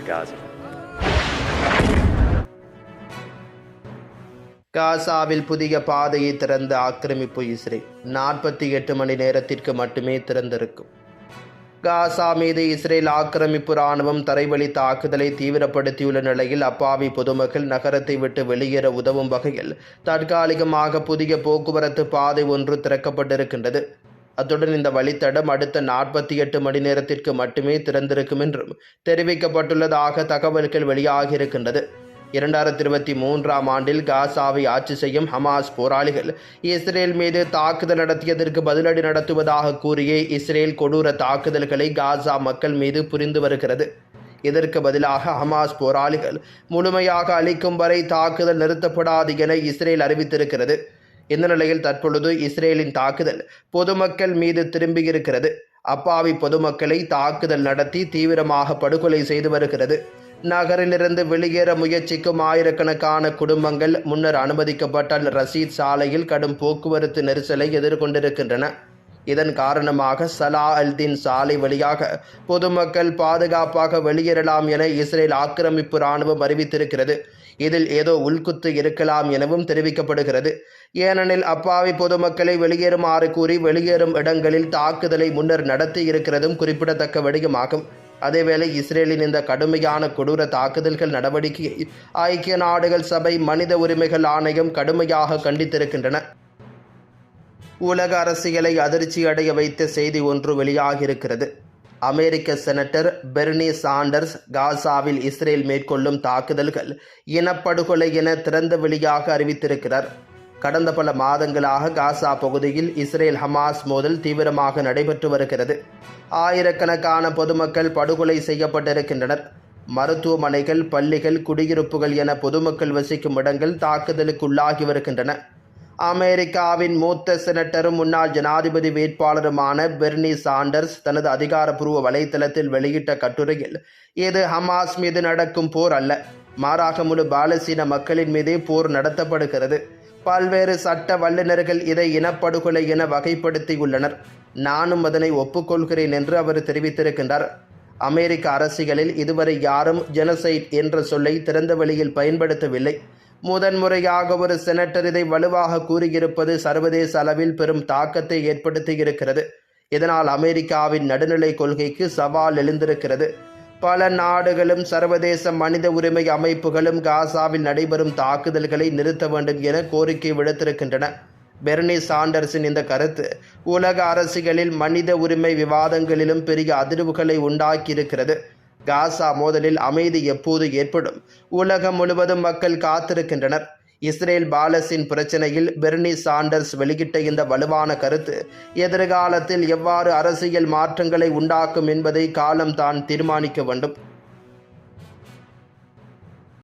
to Gaza. காசாவில் புதிய பாதையை திறந்த ஆக்கிரமிப்பு இஸ்ரேல். நாற்பத்தி எட்டு மணி நேரத்திற்கு மட்டுமே திறந்திருக்கும். காசா மீது இஸ்ரேல் ஆக்கிரமிப்பு ராணுவம் தரைவழி தாக்குதலை தீவிரப்படுத்தியுள்ள நிலையில் அப்பாவி பொதுமக்கள் நகரத்தை விட்டு வெளியேற உதவும் வகையில் தற்காலிகமாக புதிய போக்குவரத்து பாதை ஒன்று திறக்கப்பட்டிருக்கின்றது. அத்துடன் இந்த வழித்தடம் அடுத்த நாற்பத்தி எட்டு மணி நேரத்திற்கு மட்டுமே திறந்திருக்கும் என்றும் தெரிவிக்கப்பட்டுள்ளதாக தகவல்கள் வெளியாகியிருக்கின்றது. இரண்டாயிரத்தி இருபத்தி மூன்றாம் ஆண்டில் காசாவை ஆட்சி செய்யும் ஹமாஸ் போராளிகள் இஸ்ரேல் மீது தாக்குதல் நடத்தியதற்கு பதிலடி நடத்துவதாக கூறிய இஸ்ரேல் கொடூர தாக்குதல்களை காசா மக்கள் மீது புரிந்து வருகிறது. இதற்கு பதிலாக ஹமாஸ் போராளிகள் முழுமையாக அளிக்கும் வரை தாக்குதல் நிறுத்தப்படாது என இஸ்ரேல் அறிவித்திருக்கிறது. இந்த நிலையில் தற்பொழுது இஸ்ரேலின் தாக்குதல் பொதுமக்கள் மீது திரும்பியிருக்கிறது. அப்பாவி பொதுமக்களை தாக்குதல் நடத்தி தீவிரமாக படுகொலை செய்து வருகிறது. நகரிலிருந்து வெளியேற முயற்சிக்கும் ஆயிரக்கணக்கான குடும்பங்கள் முன்னர் அனுமதிக்கப்பட்ட ரசீத் சாலையில் கடும் போக்குவரத்து நெரிசலை எதிர்கொண்டிருக்கின்றன. இதன் காரணமாக சலா அல்தீன் சாலை வழியாக பொதுமக்கள் பாதுகாப்பாக வெளியேறலாம் என இஸ்ரேல் ஆக்கிரமிப்பு இராணுவம் அறிவித்திருக்கிறது. இதில் ஏதோ உள்குத்து இருக்கலாம் எனவும் தெரிவிக்கப்படுகிறது. ஏனெனில் அப்பாவி பொதுமக்களை வெளியேறுமாறு கூறி வெளியேறும் இடங்களில் தாக்குதலை முன்னர் நடத்தி இருக்கிறதும் குறிப்பிடத்தக்க விடயமாகும் அதேவேளை இஸ்ரேலின் இந்த கடுமையான கொடூர தாக்குதல்கள் நடவடிக்கையை ஐக்கிய நாடுகள் சபை மனித உரிமைகள் ஆணையம் கடுமையாக கண்டித்திருக்கின்றன. உலக அரசியலை அதிர்ச்சி அடைய வைத்த செய்தி ஒன்று வெளியாகியிருக்கிறது. அமெரிக்க செனட்டர் பெர்னி சாண்டர்ஸ் காசாவில் இஸ்ரேல் மேற்கொள்ளும் தாக்குதல்கள் இனப்படுகொலை என திறந்த வெளியாக அறிவித்திருக்கிறார். கடந்த பல மாதங்களாக காசா பகுதியில் இஸ்ரேல் ஹமாஸ் மோதல் தீவிரமாக நடைபெற்று வருகிறது. ஆயிரக்கணக்கான பொதுமக்கள் படுகொலை செய்யப்பட்டிருக்கின்றனர். மருத்துவமனைகள் பள்ளிகள் குடியிருப்புகள் என பொதுமக்கள் வசிக்கும் இடங்கள் தாக்குதலுக்குள்ளாகி வருகின்றன. அமெரிக்காவின் மூத்த செனட்டரும் முன்னாள் ஜனாதிபதி வேட்பாளருமான பெர்னி சாண்டர்ஸ் தனது அதிகாரப்பூர்வ வலைத்தளத்தில் வெளியிட்ட கட்டுரையில் இது ஹமாஸ் மீது நடக்கும் போர் அல்ல. மாறாக முழு பாலஸ்தீன மக்களின் மீதே போர் நடத்தப்படுகிறது. பல்வேறு சட்ட வல்லுநர்கள் இதை இனப்படுகொலை என வகைப்படுத்தியுள்ளனர். நானும் அதனை ஒப்புக்கொள்கிறேன் என்று அவர் தெரிவித்திருக்கின்றார். அமெரிக்க அரசியலில் இதுவரை யாரும் ஜெனசைட் என்ற சொல்லை திறந்த வழியில் பயன்படுத்தவில்லை. முதன்முறையாக ஒரு செனட்டர் இதை வலுவாக கூறியிருப்பது சர்வதேச அளவில் பெரும் தாக்கத்தை ஏற்படுத்தியிருக்கிறது. இதனால் அமெரிக்காவின் நடுநிலை கொள்கைக்கு சவால் எழுந்திருக்கிறது. பல நாடுகளும் சர்வதேச மனித உரிமை அமைப்புகளும் காசாவில் நடைபெறும் தாக்குதல்களை நிறுத்த வேண்டும் என கோரிக்கை விடுத்திருக்கின்றன. பெர்னி சாண்டர்ஸின் இந்த கருத்து உலக அரசுகளில் மனித உரிமை விவாதங்களிலும் பெரிய அதிர்வுகளை உண்டாக்கியிருக்கிறது. காசா மோதலில் அமைதி எப்போது ஏற்படும்? உலகம் முழுவதும் மக்கள் காத்திருக்கின்றனர். இஸ்ரேல் பாலஸின் பிரச்சனையில் பெர்னி சாண்டர்ஸ் வெளியிட்ட இந்த வலுவான கருத்து எதிர்காலத்தில் எவ்வாறு அரசியல் மாற்றங்களை உண்டாக்கும் என்பதை காலம் தான் தீர்மானிக்க வேண்டும்.